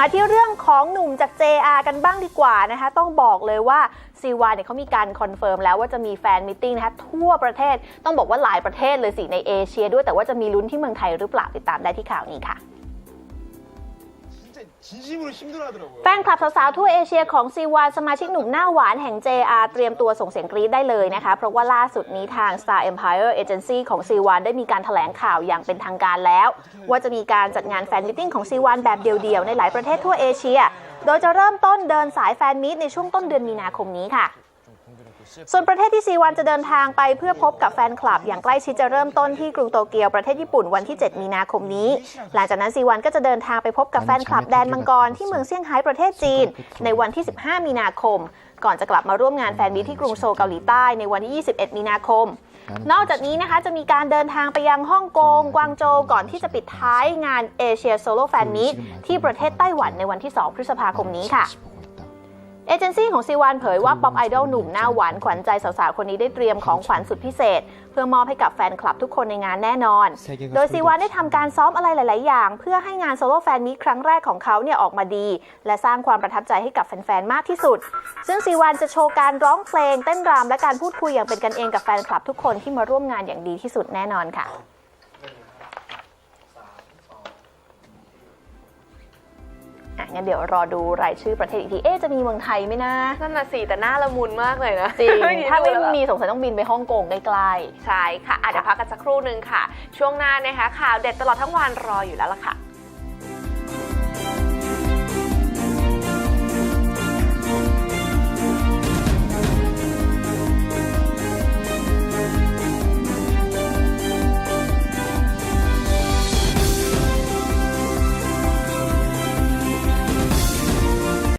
มาที่เรื่องของหนุ่มจาก JR กันบ้างดีกว่านะคะ ต้องบอกเลยว่าซีวาเนี่ยเขามีการคอนเฟิร์มแล้วว่าจะมีแฟนมิทติ้งนะคะทั่วประเทศต้องบอกว่าหลายประเทศเลยสิในเอเชียด้วยแต่ว่าจะมีลุ้นที่เมืองไทยหรือเปล่าติดตามได้ที่ข่าวนี้ค่ะ 진짜 진심으로 힘들어하더라고요. แฟนคลับสาวๆทั่วเอเชียของซีวานสมาชิกหนุ่มหน้าหวานแห่ง JR เตรียมตัวส่งเสียงกรี๊ดได้เลยนะคะ เพราะว่าล่าสุดนี้ทาง Star Empire Agency ของซีวานได้มีการแถลงข่าวอย่างเป็นทางการแล้ว ว่าจะมีการจัดงานแฟนมิทติ้งของซีวานแบบเดียวๆ ในหลายประเทศทั่วเอเชีย โดยจะเริ่มต้นเดินสายแฟนมิตในช่วงต้นเดือนมีนาคมนี้ค่ะ ส่วนประเทศที่ซีวันจะเดินทางไปเพื่อพบกับแฟนคลับ อย่างใกล้ชิดจะเริ่มต้นที่กรุงโตเกียวประเทศญี่ปุ่นวันที่ 7 มีนาคมนี้ หลังจากนั้นซีวันก็จะเดินทางไปพบกับแฟนคลับแดนมังกรที่เมืองเซี่ยงไฮ้ประเทศจีน ในวันที่ 15 มีนาคม ก่อนจะกลับมาร่วมงานแฟนมิตที่กรุงโซลเกาหลีใต้ในวันที่ 21 มีนาคมนอกจากนี้นะคะจะมีการเดินทางไปยังฮ่องกง กวางโจวก่อนที่จะปิดท้ายงานเอเชียโซโล่แฟนมิตที่ประเทศไต้หวันในวันที่ 2 พฤษภาคมนี้ค่ะ เอเจนซี่ของซีวานเผยว่าป๊อปไอดอลหนุ่มหน้าหวานขวัญใจสาวๆ คนนี้ได้เตรียมของขวัญสุดพิเศษ เพื่อมอบให้กับแฟนคลับทุกคนในงานแน่นอน โดยซีวานได้ทำการซ้อมอะไรหลาย ๆ อย่าง เพื่อให้งานโซโล่แฟนมีตครั้งแรกของเขาเนี่ยออกมาดี และสร้างความประทับใจให้กับแฟน ๆ มากที่สุด ซึ่งซีวานจะโชว์การร้องเพลงเต้นรำและการพูดคุยอย่างเป็นกันเองกับแฟนคลับทุกคนที่มาร่วมงานอย่างดีที่สุดแน่นอนค่ะ อะงั้นเดี๋ยวรอดูรายชื่อประเทศอีกที เอ๊ะจะมีเมืองไทยไหมนะ นั่นน่ะสิแต่หน้าละมุนมากเลยนะจริง ถ้าไม่ดูแล้วมีสงสัยต้องบินไปฮ่องกงใกล้ใช่ค่ะอะเดี๋ยวพักกันสักครู่หนึ่งค่ะ ช่วงหน้านะคะข่าวเด็ดตลอดทั้งวันรออยู่แล้วล่ะค่ะ